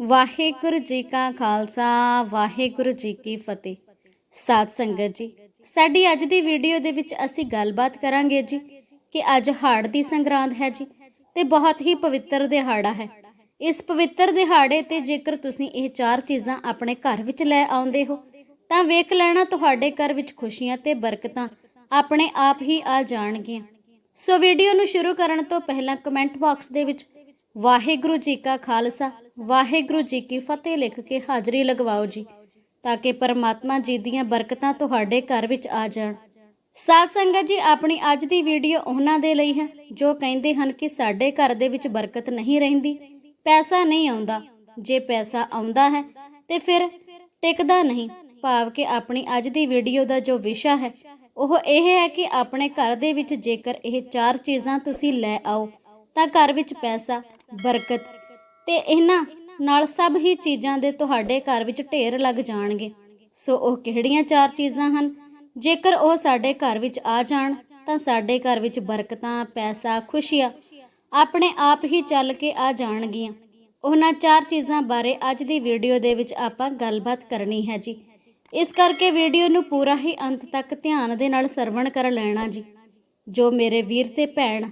ਵਾਹਿਗੁਰੂ ਜੀ ਕਾ ਖਾਲਸਾ, ਵਾਹਿਗੁਰੂ ਜੀ ਕੀ ਫਤਿਹ। ਸਾਧ ਸੰਗਤ ਜੀ, ਸਾਡੀ ਅੱਜ ਦੀ ਵੀਡੀਓ ਦੇ ਵਿੱਚ ਅਸੀਂ ਗੱਲਬਾਤ ਕਰਾਂਗੇ ਜੀ ਕਿ ਅੱਜ ਹਾੜ ਦੀ ਸੰਗਰਾਂਦ ਹੈ ਜੀ ਤੇ ਬਹੁਤ ਹੀ ਪਵਿੱਤਰ ਦਿਹਾੜਾ ਹੈ। ਇਸ ਪਵਿੱਤਰ ਦਿਹਾੜੇ ਤੇ ਜੇਕਰ ਤੁਸੀਂ ਇਹ ਚਾਰ ਚੀਜ਼ਾਂ ਆਪਣੇ ਘਰ ਵਿੱਚ ਲੈ ਆਉਂਦੇ ਹੋ, ਤਾਂ ਵੇਖ ਲੈਣਾ ਤੁਹਾਡੇ ਘਰ ਵਿੱਚ ਖੁਸ਼ੀਆਂ ਤੇ ਬਰਕਤਾਂ ਆਪਣੇ ਆਪ ਹੀ ਆ ਜਾਣਗੀਆਂ। ਸੋ ਵੀਡੀਓ ਨੂੰ ਸ਼ੁਰੂ ਕਰਨ ਤੋਂ ਪਹਿਲਾਂ ਕਮੈਂਟ ਬਾਕਸ ਦੇ ਵਿੱਚ ਵਾਹਿਗੁਰੂ ਜੀ ਕਾ ਖਾਲਸਾ, ਵਾਹਿਗੁਰੂ ਜੀ ਕੀ ਫਤਿਹ ਲਿਖ ਕੇ ਹਾਜ਼ਰੀ ਲਗਵਾਓ ਜੀ, ਤਾਂ ਕਿ ਪਰਮਾਤਮਾ ਜੀ ਦੀਆਂ ਬਰਕਤਾਂ ਤੁਹਾਡੇ ਘਰ ਵਿੱਚ ਆ ਜਾਣ। ਸਾਧ ਸੰਗਤ ਜੀ, ਆਪਣੀ ਅੱਜ ਦੀ ਵੀਡੀਓ ਉਹਨਾਂ ਦੇ ਲਈ ਹੈ, ਜੋ ਕਹਿੰਦੇ ਹਨ ਕਿ ਸਾਡੇ ਘਰ ਦੇ ਵਿੱਚ ਬਰਕਤ ਨਹੀਂ ਰਹਿੰਦੀ, ਪੈਸਾ ਨਹੀਂ ਆਉਂਦਾ। ਜੇ ਪੈਸਾ ਆਉਂਦਾ ਹੈ, ਤੇ ਫਿਰ ਟਿਕਦਾ ਨਹੀਂ। ਭਾਵ ਕਿ ਆਪਣੀ ਅੱਜ ਦੀ ਵੀਡੀਓ ਦਾ ਜੋ ਵਿਸ਼ਾ ਹੈ, ਉਹ ਇਹ ਹੈ ਕਿ ਆਪਣੇ ਘਰ ਦੇ ਵਿੱਚ ਜੇਕਰ ਇਹ ਚਾਰ ਚੀਜ਼ਾਂ ਤੁਸੀਂ ਲੈ ਆਓ, ਤਾਂ ਘਰ ਵਿੱਚ ਪੈਸਾ ਬਰਕਤ ਤੇ ਇਹਨਾਂ ਨਾਲ ਸਭ ਹੀ ਚੀਜ਼ਾਂ ਦੇ ਤੁਹਾਡੇ ਘਰ ਵਿੱਚ ਢੇਰ ਲੱਗ ਜਾਣਗੇ। ਸੋ ਉਹ ਕਿਹੜੀਆਂ ਚਾਰ ਚੀਜ਼ਾਂ ਹਨ? ਜੇਕਰ ਉਹ ਸਾਡੇ ਘਰ ਵਿੱਚ ਆ ਜਾਣ, ਤਾਂ ਸਾਡੇ ਘਰ ਵਿੱਚ ਬਰਕਤਾਂ, ਪੈਸਾ, ਖੁਸ਼ੀਆਂ ਆਪਣੇ ਆਪ ਹੀ ਚੱਲ ਕੇ ਆ ਜਾਣਗੀਆਂ। ਉਹਨਾਂ ਚਾਰ ਚੀਜ਼ਾਂ ਬਾਰੇ ਅੱਜ ਦੀ ਵੀਡੀਓ ਦੇ ਵਿੱਚ ਆਪਾਂ ਗੱਲਬਾਤ ਕਰਨੀ ਹੈ ਜੀ। ਇਸ ਕਰਕੇ ਵੀਡੀਓ ਨੂੰ ਪੂਰਾ ਹੀ ਅੰਤ ਤੱਕ ਧਿਆਨ ਦੇ ਨਾਲ ਸਰਵਣ ਕਰ ਲੈਣਾ ਜੀ। ਜੋ ਮੇਰੇ ਵੀਰ ਤੇ ਭੈਣ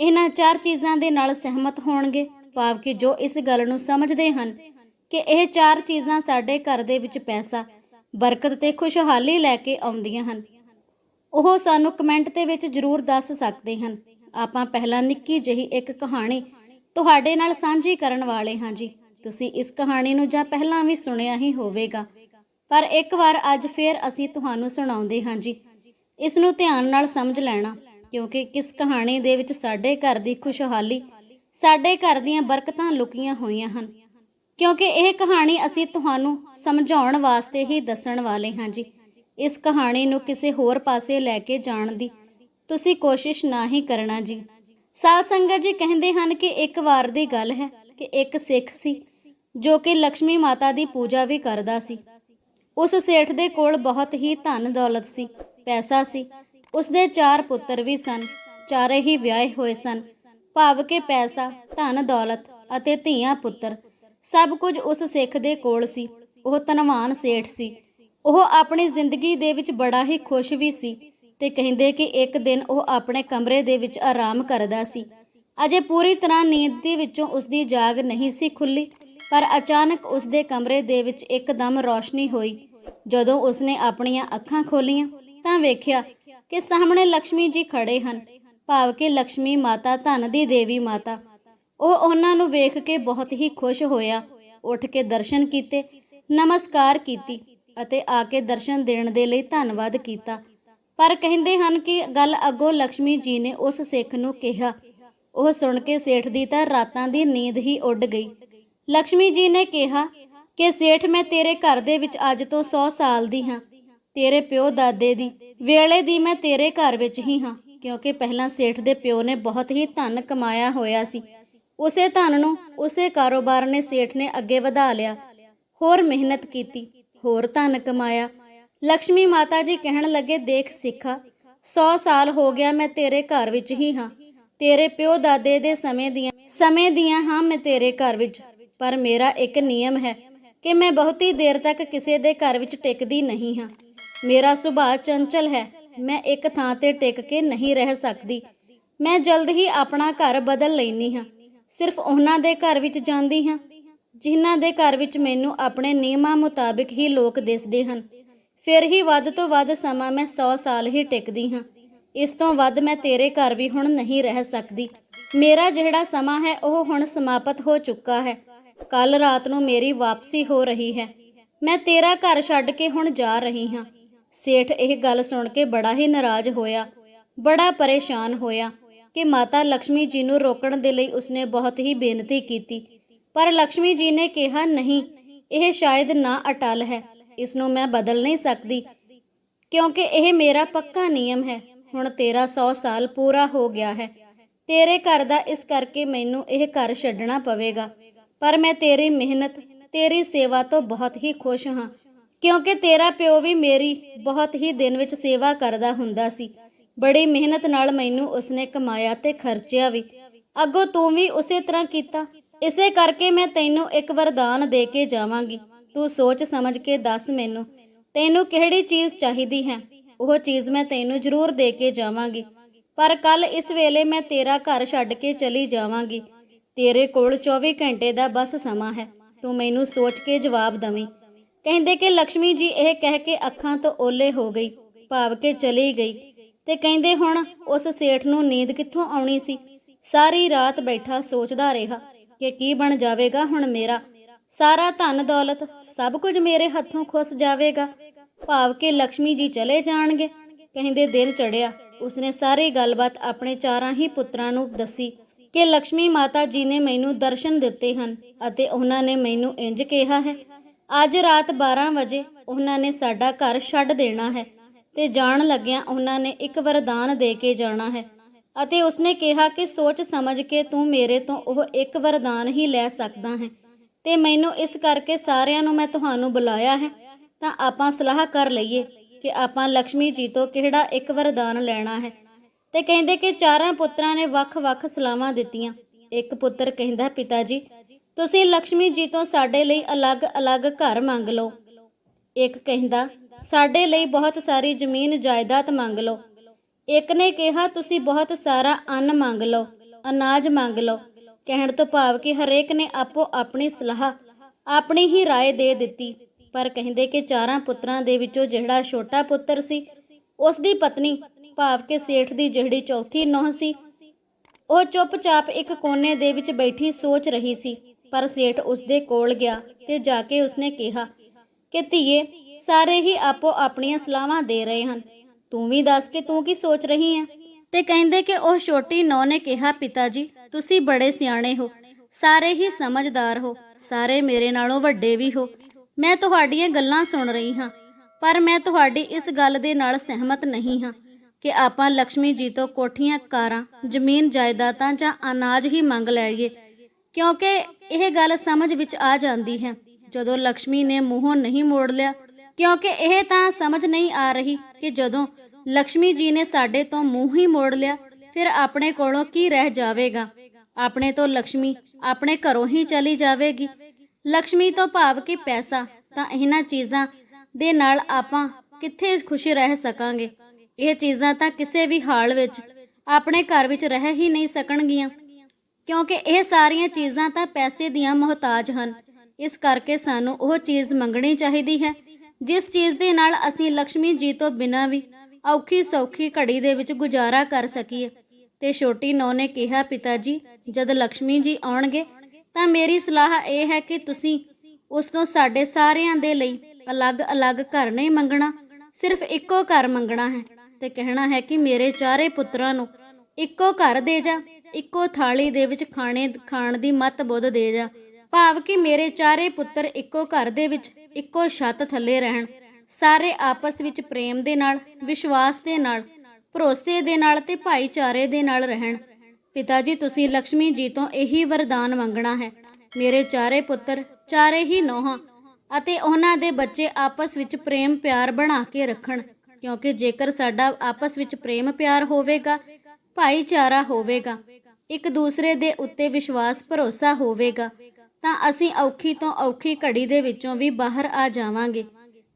ਇਹਨਾਂ ਚਾਰ ਚੀਜ਼ਾਂ ਦੇ ਨਾਲ ਸਹਿਮਤ ਹੋਣਗੇ। ਭਾਵ ਕਿ ਜੋ ਇਸ ਗੱਲ ਨੂੰ ਸਮਝਦੇ ਹਨ ਕਿ ਇਹ ਚਾਰ ਚੀਜ਼ਾਂ ਸਾਡੇ ਘਰ ਦੇ ਵਿੱਚ ਪੈਸਾ, ਬਰਕਤ ਤੇ ਖੁਸ਼ਹਾਲੀ ਲੈ ਕੇ ਆਉਂਦੀਆਂ ਹਨ, ਉਹ ਸਾਨੂੰ ਕਮੈਂਟ ਦੇ ਵਿੱਚ ਜ਼ਰੂਰ ਦੱਸ ਸਕਦੇ ਹਨ। ਆਪਾਂ ਪਹਿਲਾਂ ਨਿੱਕੀ ਜਿਹੀ ਇੱਕ ਕਹਾਣੀ ਤੁਹਾਡੇ ਨਾਲ ਸਾਂਝੀ ਕਰਨ ਵਾਲੇ ਹਾਂ ਜੀ। ਤੁਸੀਂ ਇਸ ਕਹਾਣੀ ਨੂੰ ਜਾਂ ਪਹਿਲਾਂ ਵੀ ਸੁਣਿਆ ਹੀ ਹੋਵੇਗਾ। ਪਰ ਇੱਕ ਵਾਰ ਅੱਜ ਫੇਰ ਅਸੀਂ ਤੁਹਾਨੂੰ ਸੁਣਾਉਂਦੇ ਹਾਂ ਜੀ। ਇਸ ਨੂੰ ਧਿਆਨ ਨਾਲ ਸਮਝ ਲੈਣਾ। ਕਿਉਂਕਿ ਕਿਸ ਕਹਾਣੀ ਦੇ ਵਿੱਚ ਸਾਡੇ ਘਰ ਦੀ ਖੁਸ਼ਹਾਲੀ, ਸਾਡੇ ਘਰ ਦੀਆਂ ਬਰਕਤਾਂ ਲੁਕੀਆਂ ਹੋਈਆਂ ਹਨ। ਕਿਉਂਕਿ ਇਹ ਕਹਾਣੀ ਅਸੀਂ ਤੁਹਾਨੂੰ ਸਮਝਾਉਣ ਵਾਸਤੇ ਹੀ ਦੱਸਣ ਵਾਲੇ ਹਾਂ ਜੀ। ਇਸ ਕਹਾਣੀ ਨੂੰ ਕਿਸੇ ਹੋਰ ਪਾਸੇ ਲੈ ਕੇ ਜਾਣ ਦੀ ਤੁਸੀਂ ਕੋਸ਼ਿਸ਼ ਨਾ ਹੀ ਕਰਨਾ ਜੀ। ਸਾਧ ਸੰਗਤ ਜੀ ਕਹਿੰਦੇ ਹਨ ਕਿ ਇੱਕ ਵਾਰ ਦੀ ਗੱਲ ਹੈ ਕਿ ਇੱਕ ਸਿੱਖ ਸੀ, ਜੋ ਕਿ ਲక్ష్ਮੀ ਮਾਤਾ ਦੀ ਪੂਜਾ ਵੀ ਕਰਦਾ ਸੀ। ਉਸ ਸੇਠ ਦੇ ਕੋਲ ਬਹੁਤ ਹੀ ਧਨ ਦੌਲਤ ਸੀ, ਪੈਸਾ ਸੀ ਉਸ ਦੇ ਚਾਰ ਪੁੱਤਰ ਵੀ ਸਨ। ਚਾਰੇ ਹੀ ਵਿਆਹੇ ਹੋਏ ਸਨ। ਭਾਵ ਕਿ ਪੈਸਾ, ਧਨ, ਦੌਲਤ ਅਤੇ ਧੀਆਂ, ਪੁੱਤਰ। ਸਭ ਕੁਝ ਉਸ ਸਿੱਖ ਦੇ ਕੋਲ ਸੀ। ਉਹ ਧਨਵਾਨ ਸੇਠ ਸੀ। ਉਹ ਆਪਣੀ ਜ਼ਿੰਦਗੀ ਦੇ ਵਿੱਚ ਬੜਾ ਹੀ ਖੁਸ਼ ਵੀ ਸੀ ਤੇ ਕਹਿੰਦੇ ਕਿ ਇੱਕ ਦਿਨ ਉਹ ਆਪਣੇ ਕਮਰੇ ਦੇ ਵਿੱਚ ਆਰਾਮ ਕਰਦਾ ਸੀ। ਅਜੇ ਪੂਰੀ ਤਰ੍ਹਾਂ ਨੀਂਦ ਦੇ ਵਿੱਚੋਂ ਉਸ ਦੀ ਜਾਗ ਨਹੀਂ ਸੀ ਖੁੱਲੀ ਪਰ ਅਚਾਨਕ ਉਸ ਦੇ ਕਮਰੇ ਦੇ ਵਿੱਚ ਇੱਕਦਮ ਰੋਸ਼ਨੀ ਹੋਈ। ਜਦੋਂ ਉਸਨੇ ਆਪਣੀਆਂ ਅੱਖਾਂ ਖੋਲੀਆਂ ਤਾਂ ਵੇਖਿਆ ਕਿ ਸਾਹਮਣੇ ਲక్ష్ਮੀ ਜੀ ਖੜੇ ਹਨ, ਭਾਵ ਕਿ ਲక్ష్ਮੀ ਮਾਤਾ ਧਨ ਦੀ ਦੇਵੀ ਮਾਤਾ। ਉਹ ਉਹਨਾਂ ਨੂੰ ਵੇਖ ਕੇ ਬਹੁਤ ਹੀ ਖੁਸ਼ ਹੋਇਆ। ਉੱਠ ਕੇ ਦਰਸ਼ਨ ਕੀਤੇ, ਨਮਸਕਾਰ ਕੀਤੀ ਅਤੇ ਆ ਕੇ ਦਰਸ਼ਨ ਦੇਣ ਦੇ ਲਈ ਧੰਨਵਾਦ ਕੀਤਾ। ਪਰ ਕਹਿੰਦੇ ਹਨ ਕਿ ਗੱਲ ਅੱਗੋਂ ਲక్ష్ਮੀ ਜੀ ਨੇ ਉਸ ਸਿੱਖ ਨੂੰ ਕਿਹਾ। ਉਹ ਸੁਣ ਕੇ ਸੇਠ ਦੀ ਤਾਂ ਰਾਤਾਂ ਦੀ ਨੀਂਦ ਹੀ ਉੱਡ ਗਈ। ਲక్ష్ਮੀ ਜੀ ਨੇ ਕਿਹਾ ਕਿ ਸੇਠ, ਮੈਂ ਤੇਰੇ ਘਰ ਦੇ ਵਿੱਚ ਅੱਜ ਤੋਂ 100 ਸਾਲ ਦੀ ਹਾਂ। ਤੇਰੇ ਪਿਓ ਦਾਦੇ ਦੀ। ਵੇਲੇ ਦੀ ਮੈਂ ਤੇਰੇ ਘਰ ਵਿੱਚ ਹੀ ਹਾਂ, ਕਿਉਂਕਿ ਪਹਿਲਾਂ ਸੇਠ ਦੇ ਪਿਓ ਨੇ ਬਹੁਤ ਹੀ ਧਨ ਕਮਾਇਆ ਹੋਇਆ ਸੀ। ਉਸੇ ਧਨ ਨੂੰ ਉਸੇ ਕਾਰੋਬਾਰ ਨੇ ਸੇਠ ਨੇ ਅੱਗੇ ਵਧਾ ਲਿਆ। ਹੋਰ ਮਿਹਨਤ ਕੀਤੀ, ਹੋਰ ਧਨ ਕਮਾਇਆ। ਲక్ష్ਮੀ ਮਾਤਾ ਜੀ ਕਹਿਣ ਲੱਗੇ, ਦੇਖ ਸਿੱਖਾ 100 ਸਾਲ ਹੋ ਗਿਆ ਮੈਂ ਤੇਰੇ ਘਰ ਵਿੱਚ ਹੀ ਹਾਂ। ਤੇਰੇ ਪਿਓ ਦਾਦੇ ਦੇ ਸਮੇਂ ਦੀਆਂ ਸਮੇਂ ਦੀਆਂ ਹਾਂ ਮੈਂ ਤੇਰੇ ਘਰ ਵਿੱਚ। ਪਰ ਮੇਰਾ ਇੱਕ ਨਿਯਮ ਹੈ ਕਿ ਮੈਂ ਬਹੁਤੀ ਦੇਰ ਤੱਕ ਕਿਸੇ ਦੇ ਘਰ ਵਿੱਚ ਟਿਕਦੀ ਨਹੀਂ ਹਾਂ। ਮੇਰਾ ਸੁਭਾਅ ਚੰਚਲ ਹੈ। ਮੈਂ ਇੱਕ ਥਾਂ ਤੇ ਟਿਕ ਕੇ ਨਹੀਂ ਰਹਿ ਸਕਦੀ। ਮੈਂ ਜਲਦ ਹੀ ਆਪਣਾ ਘਰ ਬਦਲ ਲੈਣੀ ਹਾਂ। ਸਿਰਫ ਉਹਨਾਂ ਦੇ ਘਰ ਵਿੱਚ ਜਾਂਦੀ ਹਾਂ, ਜਿਨ੍ਹਾਂ ਦੇ ਘਰ ਵਿੱਚ ਮੈਨੂੰ ਆਪਣੇ ਨਿਯਮਾਂ ਮੁਤਾਬਿਕ ਹੀ ਲੋਕ ਦਿਸਦੇ ਹਨ। ਫਿਰ ਹੀ ਵੱਧ ਤੋਂ ਵੱਧ ਸਮਾਂ ਮੈਂ 100 ਸਾਲ ਹੀ ਟਿਕਦੀ ਹਾਂ। ਇਸ ਤੋਂ ਵੱਧ ਮੈਂ ਤੇਰੇ ਘਰ ਵੀ ਹੁਣ ਨਹੀਂ ਰਹਿ ਸਕਦੀ। ਮੇਰਾ ਜਿਹੜਾ ਸਮਾਂ ਹੈ, ਉਹ ਹੁਣ ਸਮਾਪਤ ਹੋ ਚੁੱਕਾ ਹੈ। ਕੱਲ ਰਾਤ ਨੂੰ ਮੇਰੀ ਵਾਪਸੀ ਹੋ ਰਹੀ ਹੈ। ਮੈਂ ਤੇਰਾ ਘਰ ਛੱਡ ਕੇ ਹੁਣ ਜਾ ਰਹੀ ਹਾਂ। ਸੇਠ ਇਹ ਗੱਲ ਸੁਣ ਕੇ ਬੜਾ ਹੀ ਨਾਰਾਜ਼ ਹੋਇਆ, ਬੜਾ ਪਰੇਸ਼ਾਨ ਹੋਇਆ ਕਿ ਮਾਤਾ ਲక్ష్ਮੀ ਜੀ ਨੂੰ ਰੋਕਣ ਦੇ ਲਈ ਉਸਨੇ ਬਹੁਤ ਹੀ ਬੇਨਤੀ ਕੀਤੀ। ਪਰ ਲక్ష్ਮੀ ਜੀ ਨੇ ਕਿਹਾ, ਨਹੀਂ, ਇਹ ਸ਼ਾਇਦ ਨਾ ਅਟਲ ਹੈ, ਇਸ ਨੂੰ ਮੈਂ ਬਦਲ ਨਹੀਂ ਸਕਦੀ, ਕਿਉਂਕਿ ਇਹ ਮੇਰਾ ਪੱਕਾ ਨਿਯਮ ਹੈ। ਹੁਣ ਤੇਰਾ 100 ਸਾਲ ਪੂਰਾ ਹੋ ਗਿਆ ਹੈ। ਤੇਰੇ ਘਰ ਦਾ ਇਸ ਕਰਕੇ ਮੈਨੂੰ ਇਹ ਘਰ ਛੱਡਣਾ ਪਵੇਗਾ। ਪਰ ਮੈਂ ਤੇਰੀ ਮਿਹਨਤ, ਤੇਰੀ ਸੇਵਾ ਤੋਂ ਬਹੁਤ ਹੀ ਖੁਸ਼ ਹਾਂ। ਕਿਉਂਕਿ ਤੇਰਾ ਪਿਓ ਵੀ ਮੇਰੀ ਬਹੁਤ ਹੀ ਦਿਨ ਵਿੱਚ ਸੇਵਾ ਕਰਦਾ ਹੁੰਦਾ ਸੀ। ਬੜੀ ਮਿਹਨਤ ਨਾਲ ਮੈਨੂੰ ਉਸਨੇ ਕਮਾਇਆ ਤੇ ਖਰਚਿਆ ਵੀ। ਅੱਗੋਂ ਤੂੰ ਵੀ ਉਸੇ ਤਰ੍ਹਾਂ ਕੀਤਾ। ਇਸੇ ਕਰਕੇ ਮੈਂ ਤੈਨੂੰ ਇੱਕ ਵਰਦਾਨ ਦੇ ਕੇ ਜਾਵਾਂਗੀ। ਤੂੰ ਸੋਚ ਸਮਝ ਕੇ ਦੱਸ ਮੈਨੂੰ, ਤੈਨੂੰ ਕਿਹੜੀ ਚੀਜ਼ ਚਾਹੀਦੀ ਹੈ? ਉਹ ਚੀਜ਼ ਮੈਂ ਤੈਨੂੰ ਜ਼ਰੂਰ ਦੇ ਕੇ ਜਾਵਾਂਗੀ। ਪਰ ਕੱਲ ਇਸ ਵੇਲੇ ਮੈਂ ਤੇਰਾ ਘਰ ਛੱਡ ਕੇ ਚਲੀ ਜਾਵਾਂਗੀ। ਤੇਰੇ ਕੋਲ 24 ਘੰਟੇ ਦਾ ਬਸ ਸਮਾਂ ਹੈ। ਤੂੰ ਮੈਨੂੰ ਸੋਚ ਕੇ ਜਵਾਬ ਦਵੀਂ। ਕਹਿੰਦੇ ਕਿ ਲక్ష్ਮੀ ਜੀ ਇਹ ਕਹਿ ਕੇ ਅੱਖਾਂ ਤੋਂ ਓਲੇ ਹੋ ਗਈ, ਭਾਵ ਕੇ ਚਲੀ ਗਈ ਤੇ ਕਹਿੰਦੇ ਹੁਣ ਉਸ ਸੇਠ ਨੂੰ ਨੀਂਦ ਕਿੱਥੋਂ ਆਉਣੀ ਸੀ? ਸਾਰੀ ਰਾਤ ਬੈਠਾ ਸੋਚਦਾ ਰਿਹਾ ਕਿ ਕੀ ਬਣ ਜਾਵੇਗਾ ਹੁਣ ਮੇਰਾ। ਸਾਰਾ ਧਨ ਦੌਲਤ ਸਭ ਕੁਝ ਮੇਰੇ ਹੱਥੋਂ ਖੁੱਸ ਜਾਵੇਗਾ। ਭਾਵ ਕੇ ਲక్ష్ਮੀ ਜੀ ਚਲੇ ਜਾਣਗੇ। ਕਹਿੰਦੇ ਦਿਲ ਚੜਿਆ ਉਸਨੇ ਸਾਰੀ ਗੱਲਬਾਤ ਆਪਣੇ ਚਾਰਾਂ ਹੀ ਪੁੱਤਰਾਂ ਨੂੰ ਦੱਸੀ ਕਿ ਲక్ష్ਮੀ ਮਾਤਾ ਜੀ ਨੇ ਮੈਨੂੰ ਦਰਸ਼ਨ ਦਿੱਤੇ ਹਨ ਅਤੇ ਉਹਨਾਂ ਨੇ ਮੈਨੂੰ ਇੰਜ ਕਿਹਾ ਹੈ ਅੱਜ ਰਾਤ 12 ਵਜੇ ਉਹਨਾਂ ਨੇ ਸਾਡਾ ਘਰ ਛੱਡ ਦੇਣਾ ਹੈ ਤੇ ਜਾਣ ਲੱਗਿਆਂ ਉਹਨਾਂ ਨੇ ਇੱਕ ਵਰਦਾਨ ਦੇ ਕੇ ਜਾਣਾ ਹੈ ਅਤੇ ਉਸਨੇ ਕਿਹਾ ਕਿ ਸੋਚ ਸਮਝ ਕੇ ਤੂੰ ਮੇਰੇ ਤੋਂ ਉਹ ਇੱਕ ਵਰਦਾਨ ਹੀ ਲੈ ਸਕਦਾ ਹੈ ਤੇ ਮੈਨੂੰ ਇਸ ਕਰਕੇ ਸਾਰਿਆਂ ਨੂੰ ਮੈਂ ਤੁਹਾਨੂੰ ਬੁਲਾਇਆ ਹੈ, ਤਾਂ ਆਪਾਂ ਸਲਾਹ ਕਰ ਲਈਏ ਕਿ ਆਪਾਂ ਲక్ష్ਮੀ ਜੀ ਤੋਂ ਕਿਹੜਾ ਇੱਕ ਵਰਦਾਨ ਲੈਣਾ ਹੈ। ਤੇ ਕਹਿੰਦੇ ਕਿ ਚਾਰਾਂ ਪੁੱਤਰਾਂ ਨੇ ਵੱਖ-ਵੱਖ ਸਲਾਹਾਂ ਦਿੱਤੀਆਂ। ਇੱਕ ਪੁੱਤਰ ਕਹਿੰਦਾ, ਪਿਤਾ ਜੀ ਤੁਸੀਂ ਲక్ష్ਮੀ ਜੀ ਤੋਂ ਸਾਡੇ ਲਈ ਅਲੱਗ-ਅਲੱਗ ਘਰ ਮੰਗ ਲਓ। ਇੱਕ ਕਹਿੰਦਾ, ਸਾਡੇ ਲਈ ਬਹੁਤ ਸਾਰੀ ਜ਼ਮੀਨ ਜਾਇਦਾਦ ਮੰਗ ਲਓ। ਇੱਕ ਨੇ ਕਿਹਾ, ਤੁਸੀਂ ਬਹੁਤ ਸਾਰਾ ਅੰਨ ਮੰਗ ਲਓ, ਅਨਾਜ ਮੰਗ ਲਓ। ਕਹਿਣ ਤੋਂ ਭਾਵ ਕਿ ਹਰੇਕ ਨੇ ਆਪੋ ਆਪਣੀ ਸਲਾਹ, ਆਪਣੀ ਹੀ ਰਾਏ ਦੇ ਦਿੱਤੀ। ਪਰ ਕਹਿੰਦੇ ਕਿ ਚਾਰਾਂ ਪੁੱਤਰਾਂ ਦੇ ਵਿੱਚੋਂ ਜਿਹੜਾ ਛੋਟਾ ਪੁੱਤਰ ਸੀ, ਉਸ ਦੀ ਪਤਨੀ, ਭਾਵ ਕਿ ਸੇਠ ਦੀ ਜਿਹੜੀ ਚੌਥੀ ਨੌਹ ਸੀ, ਉਹ ਚੁੱਪਚਾਪ ਇੱਕ ਕੋਨੇ ਦੇ ਵਿੱਚ ਬੈਠੀ ਸੋਚ ਰਹੀ ਸੀ। ਪਰ ਸੇਠ ਉਸਦੇ ਕੋਲ ਗਿਆ ਤੇ ਜਾ ਕੇ ਉਸਨੇ ਕਿਹਾ ਕਿ ਧੀਏ, ਸਾਰੇ ਹੀ ਆਪੋ ਆਪਣੀਆਂ ਸਲਾਹਾਂ ਦੇ ਰਹੇ ਹਨ। ਤੂੰ ਵੀ ਦੱਸ ਕਿ ਤੂੰ ਕੀ ਸੋਚ ਰਹੀ ਹੈ ਤੇ ਕਹਿੰਦੇ ਕਿ ਉਹ ਛੋਟੀ ਨੌ ਨੇ ਕਿਹਾ ਪਿਤਾ ਜੀ ਤੁਸੀਂ ਬੜੇ ਸਿਆਣੇ ਹੋ, ਸਾਰੇ ਹੀ ਸਮਝਦਾਰ ਹੋ, ਸਾਰੇ ਮੇਰੇ ਨਾਲੋਂ ਵੱਡੇ ਵੀ ਹੋ। ਮੈਂ ਤੁਹਾਡੀਆਂ ਗੱਲਾਂ ਸੁਣ ਰਹੀ ਹਾਂ, ਪਰ ਮੈਂ ਤੁਹਾਡੀ ਇਸ ਗੱਲ ਦੇ ਨਾਲ ਸਹਿਮਤ ਨਹੀਂ ਹਾਂ ਕਿ ਆਪਾਂ ਲక్ష్ਮੀ ਜੀ ਤੋਂ ਕੋਠੀਆਂ, ਕਾਰਾਂ, ਜ਼ਮੀਨ, ਜਾਇਦਾਦਾਂ ਜਾਂ ਅਨਾਜ ਹੀ ਮੰਗ ਲਈਏ। ਕਿਉਂਕਿ ਇਹ ਗੱਲ ਸਮਝ ਵਿੱਚ ਆ ਜਾਂਦੀ ਹੈ। ਜਦੋਂ ਲక్ష్ਮੀ ਨੇ ਮੂੰਹ ਨਹੀਂ ਮੋੜ ਲਿਆ, ਕਿਉਂਕਿ ਇਹ ਤਾਂ ਸਮਝ ਨਹੀਂ ਆ ਰਹੀ ਕਿ ਜਦੋਂ ਲక్ష్ਮੀ ਜੀ ਨੇ ਸਾਡੇ ਤੋਂ ਮੂੰਹ ਹੀ ਮੋੜ ਲਿਆ, ਫਿਰ ਆਪਣੇ ਕੋਲੋਂ ਕੀ ਰਹਿ ਜਾਵੇਗਾ? ਆਪਣੇ ਤੋਂ ਲక్ష్ਮੀ ਆਪਣੇ ਘਰੋਂ ਹੀ ਚਲੀ ਜਾਵੇਗੀ। ਲక్ష్ਮੀ ਤੋਂ ਭਾਵ ਕਿ ਪੈਸਾ ਤਾਂ ਇਹਨਾਂ ਚੀਜ਼ਾਂ ਦੇ ਨਾਲ ਆਪਾਂ ਕਿੱਥੇ ਖੁਸ਼ੀ ਰਹਿ ਸਕਾਂਗੇ? ਇਹ ਚੀਜ਼ਾਂ ਤਾਂ ਕਿਸੇ ਵੀ ਹਾਲ ਵਿੱਚ ਆਪਣੇ ਘਰ ਵਿੱਚ ਰਹਿ ਹੀ ਨਹੀਂ ਸਕਣਗੀਆਂ। ਕਿਉਂਕਿ ਇਹ ਸਾਰੀਆਂ ਚੀਜ਼ਾਂ ਤਾਂ ਪੈਸੇ ਦੀਆਂ ਮੁਹਤਾਜ ਹਨ। ਇਸ ਕਰਕੇ ਸਾਨੂੰ ਉਹ ਚੀਜ਼ ਮੰਗਣੀ ਚਾਹੀਦੀ ਹੈ, ਜਿਸ ਚੀਜ਼ ਦੇ ਨਾਲ ਅਸੀਂ ਲక్ష్ਮੀ ਜੀ ਤੋਂ ਬਿਨਾਂ ਵੀ ਔਖੀ ਸੌਖੀ ਘੜੀ ਦੇ ਵਿੱਚ ਗੁਜ਼ਾਰਾ ਕਰ ਸਕੀਏ। ਤੇ ਛੋਟੀ ਨੌ ਨੇ ਕਿਹਾ, ਪਿਤਾ ਜੀ, ਜਦ ਲక్ష్ਮੀ ਜੀ ਆਉਣਗੇ, ਤਾਂ ਮੇਰੀ ਸਲਾਹ ਇਹ ਹੈ ਕਿ ਤੁਸੀਂ ਉਸ ਤੋਂ ਸਾਡੇ ਸਾਰਿਆਂ ਦੇ ਲਈ ਅਲੱਗ-ਅਲੱਗ ਘਰ ਨਹੀਂ ਮੰਗਣਾ, ਸਿਰਫ ਇੱਕੋ ਘਰ ਮੰਗਣਾ ਹੈ ਤੇ ਕਹਿਣਾ ਹੈ ਕਿ ਮੇਰੇ ਚਾਰੇ ਪੁੱਤਰਾਂ ਨੂੰ ਇੱਕੋ ਘਰ ਦੇ ਜਾ, ਇੱਕੋ ਥਾਲੀ ਦੇ ਵਿੱਚ ਖਾਣੇ, ਖਾਣ ਦੀ ਮੱਤ ਬੁੱਧ ਦੇ ਜਾ। ਭਾਵ ਕਿ ਮੇਰੇ ਚਾਰੇ ਪੁੱਤਰ ਇੱਕੋ ਘਰ ਦੇ ਵਿੱਚ, ਇੱਕੋ ਛੱਤ ਥੱਲੇ ਰਹਿਣ। ਸਾਰੇ ਆਪਸ ਵਿੱਚ ਪ੍ਰੇਮ ਦੇ ਨਾਲ, ਵਿਸ਼ਵਾਸ ਦੇ ਨਾਲ, ਭਰੋਸੇ ਦੇ ਨਾਲ ਤੇ ਭਾਈਚਾਰੇ ਦੇ ਨਾਲ ਰਹਿਣ। ਪਿਤਾ ਜੀ, ਤੁਸੀਂ ਲక్ష్ਮੀ ਜੀ ਤੋਂ ਇਹੀ ਵਰਦਾਨ ਮੰਗਣਾ ਹੈ। ਮੇਰੇ ਚਾਰੇ ਪੁੱਤਰ, ਚਾਰੇ ਹੀ ਨੋਹਾਂ ਅਤੇ ਉਹਨਾਂ ਦੇ ਬੱਚੇ ਆਪਸ ਵਿੱਚ ਪ੍ਰੇਮ ਪਿਆਰ ਬਣਾ ਕੇ ਰੱਖਣ। ਕਿਉਂਕਿ ਜੇਕਰ ਸਾਡਾ ਆਪਸ ਵਿੱਚ ਪ੍ਰੇਮ ਪਿਆਰ ਹੋਵੇਗਾ ਭਾਈਚਾਰਾ ਹੋਵੇਗਾ, ਇੱਕ ਦੂਸਰੇ ਦੇ ਉੱਤੇ ਵਿਸ਼ਵਾਸ, ਭਰੋਸਾ ਹੋਵੇਗਾ, ਤਾਂ ਅਸੀਂ ਔਖੀ ਤੋਂ ਔਖੀ ਘੜੀ ਦੇ ਵਿੱਚੋਂ ਵੀ ਬਾਹਰ ਆ ਜਾਵਾਂਗੇ।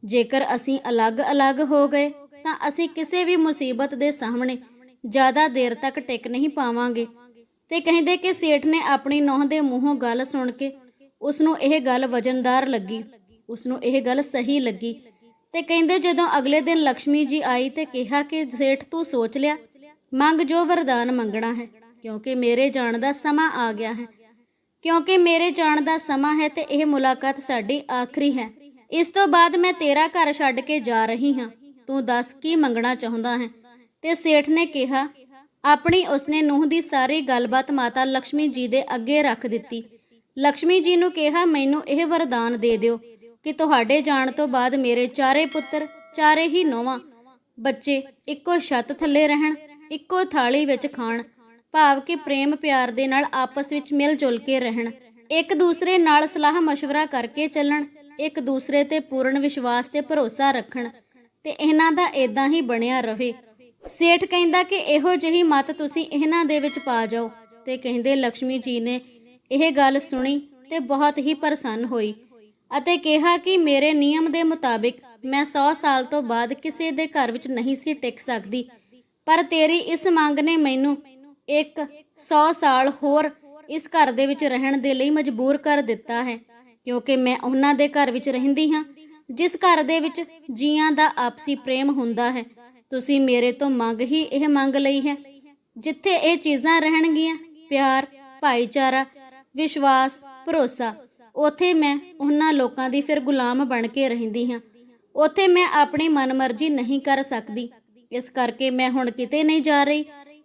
ਜੇਕਰ ਅਸੀਂ ਅਲੱਗ-ਅਲੱਗ ਹੋ ਗਏ, ਤਾਂ ਅਸੀਂ ਕਿਸੇ ਵੀ ਮੁਸੀਬਤ ਦੇ ਸਾਹਮਣੇ ਜ਼ਿਆਦਾ ਦੇਰ ਤੱਕ ਟਿਕ ਨਹੀਂ ਪਾਵਾਂਗੇ। ਤੇ ਕਹਿੰਦੇ ਕਿ ਸੇਠ ਨੇ ਆਪਣੀ ਨੌਂ ਦੇ ਮੂੰਹੋਂ ਗੱਲ ਸੁਣ ਕੇ ਉਸ ਨੂੰ ਇਹ ਗੱਲ ਵਜਨਦਾਰ ਲੱਗੀ ਉਸ ਨੂੰ ਇਹ ਗੱਲ ਸਹੀ ਲੱਗੀ। ਤੇ ਕਹਿੰਦੇ ਜਦੋਂ ਅਗਲੇ ਦਿਨ ਲక్ష్ਮੀ ਜੀ ਆਈ ਤੇ ਕਿਹਾ ਕਿ, ਸੇਠ, ਤੂੰ ਸੋਚ ਲਿਆ ਮੰਗ ਜੋ ਵਰਦਾਨ ਮੰਗਣਾ ਹੈ, ਕਿਉਂਕਿ ਮੇਰੇ ਜਾਣ ਦਾ ਸਮਾਂ ਆ ਗਿਆ ਹੈ। ਕਿਉਂਕਿ ਮੇਰੇ ਜਾਣ ਦਾ ਸਮਾਂ ਹੈ ਤੇ ਇਹ ਮੁਲਾਕਾਤ ਸਾਡੀ ਆਖਰੀ ਹੈ। ਇਸ ਤੋਂ ਬਾਅਦ ਮੈਂ ਤੇਰਾ ਘਰ ਛੱਡ ਕੇ ਜਾ ਰਹੀ ਹਾਂ। ਤੂੰ ਦੱਸ ਕੀ ਮੰਗਣਾ ਚਾਹੁੰਦਾ ਹੈ? ਤੇ ਸੇਠ ਨੇ ਕਿਹਾ, ਆਪਣੀ ਉਸਨੇ ਨੂੰਹ ਦੀ ਸਾਰੀ ਗੱਲਬਾਤ ਮਾਤਾ ਲక్ష్ਮੀ ਜੀ ਦੇ ਅੱਗੇ ਰੱਖ ਦਿੱਤੀ। ਲక్ష్ਮੀ ਜੀ ਨੂੰ ਕਿਹਾ, ਮੈਨੂੰ ਇਹ ਵਰਦਾਨ ਦੇ ਦਿਓ ਕਿ ਤੁਹਾਡੇ ਜਾਣ ਤੋਂ ਬਾਅਦ ਮੇਰੇ ਚਾਰੇ ਪੁੱਤਰ, ਚਾਰੇ ਹੀ ਨੋਵਾ ਬੱਚੇ ਇੱਕੋ ਛੱਤ ਥੱਲੇ ਰਹਿਣ। ਇੱਕੋ ਥਾਲੀ ਵਿੱਚ ਖਾਣ, ਭਾਵ ਕਿ ਪ੍ਰੇਮ ਪਿਆਰ ਦੇ ਨਾਲ ਆਪਸ ਵਿੱਚ ਮਿਲ ਜੁਲ ਕੇ ਰਹਿਣ। ਇੱਕ ਦੂਸਰੇ ਨਾਲ ਸਲਾਹ مشورہ ਕਰਕੇ ਚੱਲਣ, ਇੱਕ ਦੂਸਰੇ ਤੇ ਪੂਰਨ ਵਿਸ਼ਵਾਸ ਤੇ ਭਰੋਸਾ ਰੱਖਣ, ਤੇ ਇਹਨਾਂ ਦਾ ਇਦਾਂ ਹੀ ਬਣਿਆ ਰਹੇ। ਸੇਠ ਕਹਿੰਦਾ ਕਿ ਇਹੋ ਜਿਹੀ ਮਤ ਤੁਸੀਂ ਇਹਨਾਂ ਦੇ ਵਿੱਚ ਪਾ ਜਾਓ, ਤੇ ਕਹਿੰਦੇ ਲక్ష్ਮੀ ਜੀ ਨੇ ਇਹ ਗੱਲ ਸੁਣੀ ਤੇ ਬਹੁਤ ਹੀ ਪ੍ਰਸੰਨ ਹੋਈ ਅਤੇ ਕਿਹਾ ਕਿ ਮੇਰੇ ਨਿਯਮ ਦੇ ਮੁਤਾਬਿਕ ਮੈਂ 100 ਸਾਲ ਤੋਂ ਬਾਅਦ ਕਿਸੇ ਦੇ ਘਰ ਵਿੱਚ ਨਹੀਂ ਸੀ ਟਿਕ ਸਕਦੀ। ਪਰ ਤੇਰੀ ਇਸ ਮੰਗ ਨੇ ਮੈਨੂੰ ਇੱਕ 100 ਸਾਲ ਹੋਰ ਇਸ ਘਰ ਦੇ ਵਿੱਚ ਰਹਿਣ ਦੇ ਲਈ ਮਜਬੂਰ ਕਰ ਦਿੱਤਾ ਹੈ, ਕਿਉਂਕਿ ਮੈਂ ਉਹਨਾਂ ਦੇ ਘਰ ਵਿੱਚ ਰਹਿੰਦੀ ਹਾਂ, ਜਿਸ ਘਰ ਦੇ ਵਿੱਚ ਜੀਆਂ ਦਾ ਆਪਸੀ ਪ੍ਰੇਮ ਹੁੰਦਾ ਹੈ। ਤੁਸੀਂ ਮੇਰੇ ਤੋਂ ਮੰਗ ਹੀ ਇਹ ਮੰਗ ਲਈ ਹੈ, ਜਿੱਥੇ ਇਹ ਚੀਜ਼ਾਂ ਰਹਿਣਗੀਆਂ, ਪਿਆਰ, ਭਾਈਚਾਰਾ, ਵਿਸ਼ਵਾਸ, ਭਰੋਸਾ, ਉਥੇ ਮੈਂ ਉਹਨਾਂ ਲੋਕਾਂ ਦੀ ਫਿਰ ਗੁਲਾਮ ਬਣ ਕੇ ਰਹਿੰਦੀ ਹਾਂ। ਉਥੇ ਮੈਂ ਆਪਣੀ ਮਨਮਰਜ਼ੀ ਨਹੀਂ ਕਰ ਸਕਦੀ। ਇਸ ਕਰਕੇ ਮੈਂ ਹੁਣ ਕਿਤੇ ਨਹੀਂ ਜਾ ਰਹੀ,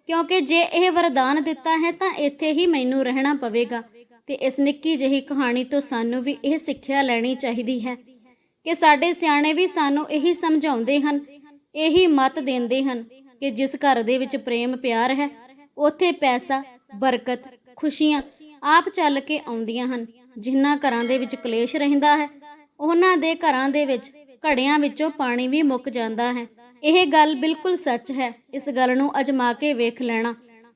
ਕਿਉਂਕਿ ਜੇ ਇਹ ਵਰਦਾਨ ਦਿੱਤਾ ਹੈ ਤਾਂ ਇੱਥੇ ਹੀ ਮੈਨੂੰ ਰਹਿਣਾ ਪਵੇਗਾ। ਤੇ ਇਸ ਨਿੱਕੀ ਜਿਹੀ ਕਹਾਣੀ ਤੋਂ ਸਾਨੂੰ ਵੀ ਇਹ ਸਿੱਖਿਆ ਲੈਣੀ ਚਾਹੀਦੀ ਹੈ ਕਿ ਸਾਡੇ ਸਿਆਣੇ ਵੀ ਸਾਨੂੰ ਇਹੀ ਸਮਝਾਉਂਦੇ ਹਨ, ਇਹੀ ਮਤ ਦਿੰਦੇ ਹਨ ਕਿ ਜਿਸ ਘਰ ਦੇ ਵਿੱਚ ਪ੍ਰੇਮ ਪਿਆਰ ਹੈ, ਉੱਥੇ ਪੈਸਾ, ਬਰਕਤ, ਖੁਸ਼ੀਆਂ ਆਪ ਚੱਲ ਕੇ ਆਉਂਦੀਆਂ ਹਨ। ਜਿਨ੍ਹਾਂ ਘਰਾਂ ਦੇ ਵਿੱਚ ਕਲੇਸ਼ ਰਹਿੰਦਾ ਹੈ, ਉਹਨਾਂ ਦੇ ਘਰਾਂ ਦੇ ਵਿੱਚ ਘੜਿਆਂ ਵਿੱਚੋਂ ਪਾਣੀ ਵੀ ਮੁੱਕ ਜਾਂਦਾ ਹੈ। ਇਹ ਗੱਲ ਬਿਲਕੁਲ ਸੱਚ ਹੈ। ਇਸ ਗੱਲ ਨੂੰ ਅਜਮਾ ਕੇ ਵੇਖ ਲੈਣਾ।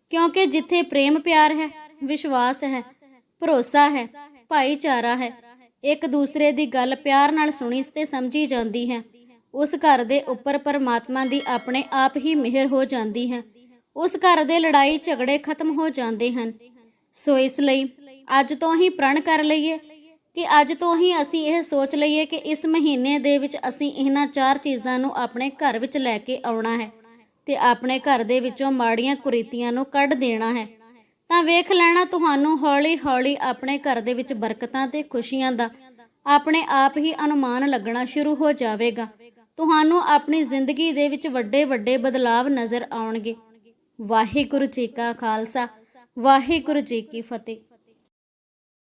ਕਿਉਂਕਿ ਜਿੱਥੇ ਪ੍ਰੇਮ ਪਿਆਰ ਹੈ, ਵਿਸ਼ਵਾਸ ਹੈ, ਭਰੋਸਾ ਹੈ, ਭਾਈਚਾਰਾ ਹੈ, ਇੱਕ ਦੂਸਰੇ ਦੀ ਗੱਲ ਪਿਆਰ ਨਾਲ ਸੁਣੀ ਤੇ ਸਮਝੀ ਜਾਂਦੀ ਹੈ। ਉਸ ਘਰ ਦੇ ਉੱਪਰ ਪਰਮਾਤਮਾ ਦੀ ਆਪਣੇ ਆਪ ਹੀ ਮਿਹਰ ਹੋ ਜਾਂਦੀ ਹੈ। ਉਸ ਘਰ ਦੇ ਲੜਾਈ ਝਗੜੇ ਖਤਮ ਹੋ ਜਾਂਦੇ ਹਨ। ਸੋ ਇਸ ਲਈ ਅੱਜ ਤੋਂ ਹੀ ਪ੍ਰਣ ਕਰ ਲਈਏ। ਕਿ ਅੱਜ ਤੋਂ ਹੀ ਅਸੀਂ ਇਹ ਸੋਚ ਲਈਏ ਕਿ ਇਸ ਮਹੀਨੇ ਦੇ ਵਿੱਚ ਅਸੀਂ ਇਹਨਾਂ ਚਾਰ ਚੀਜ਼ਾਂ ਨੂੰ ਆਪਣੇ ਘਰ ਵਿੱਚ ਲੈ ਕੇ ਆਉਣਾ ਹੈ ਤੇ ਆਪਣੇ ਘਰ ਦੇ ਵਿੱਚੋਂ ਮਾੜੀਆਂ ਕੁਰੀਤੀਆਂ ਨੂੰ ਕੱਢ ਦੇਣਾ ਹੈ। ਤਾਂ ਵੇਖ ਲੈਣਾ ਤੁਹਾਨੂੰ ਹੌਲੀ-ਹੌਲੀ ਆਪਣੇ ਘਰ ਦੇ ਵਿੱਚ ਬਰਕਤਾਂ ਤੇ ਖੁਸ਼ੀਆਂ ਦਾ ਆਪਣੇ ਆਪ ਹੀ ਅਨੁਮਾਨ ਲੱਗਣਾ ਸ਼ੁਰੂ ਹੋ ਜਾਵੇਗਾ। ਤੁਹਾਨੂੰ ਆਪਣੀ ਜ਼ਿੰਦਗੀ ਦੇ ਵਿੱਚ ਵੱਡੇ-ਵੱਡੇ ਬਦਲਾਵ ਨਜ਼ਰ ਆਉਣਗੇ। ਵਾਹਿਗੁਰੂ ਜੀ ਕਾ ਖਾਲਸਾ, ਵਾਹਿਗੁਰੂ ਜੀ ਕੀ ਫਤਿਹ।